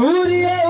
সূর্য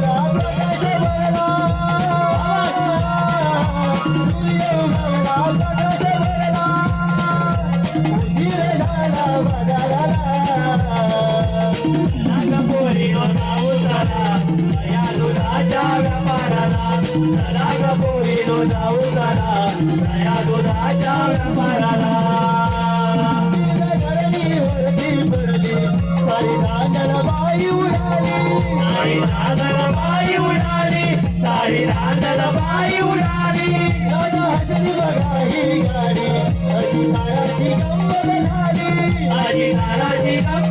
जाऊ या दुधाच्या व्यापाराला चला गपोरीनो जाऊ चला या दुधाच्या व्यापाराला सारी बाई उडाली सारी बाई उडाली अशी नाराची गंमत झाली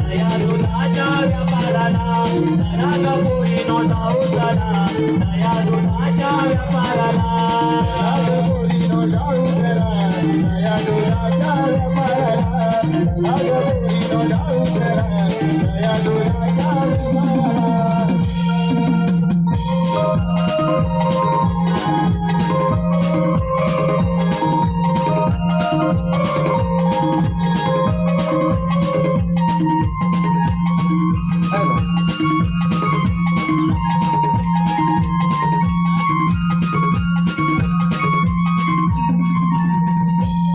ದಯಾಲು ರಾಜ ವ್ಯಾಪಾರನ ನರಕ ಪುರಿ ನೋಟ ಉದರ ದಯಾಲು ರಾಜ ವ್ಯಾಪಾರನ ಪುರಿ ನೋಟ ಉದರ ದಯಾಲು ರಾಜ ವ್ಯಾಪಾರನ ಪುರಿ ನೋಟ ಉದರ ದಯಾಲು ರಾಜ ವ್ಯಾಪಾರ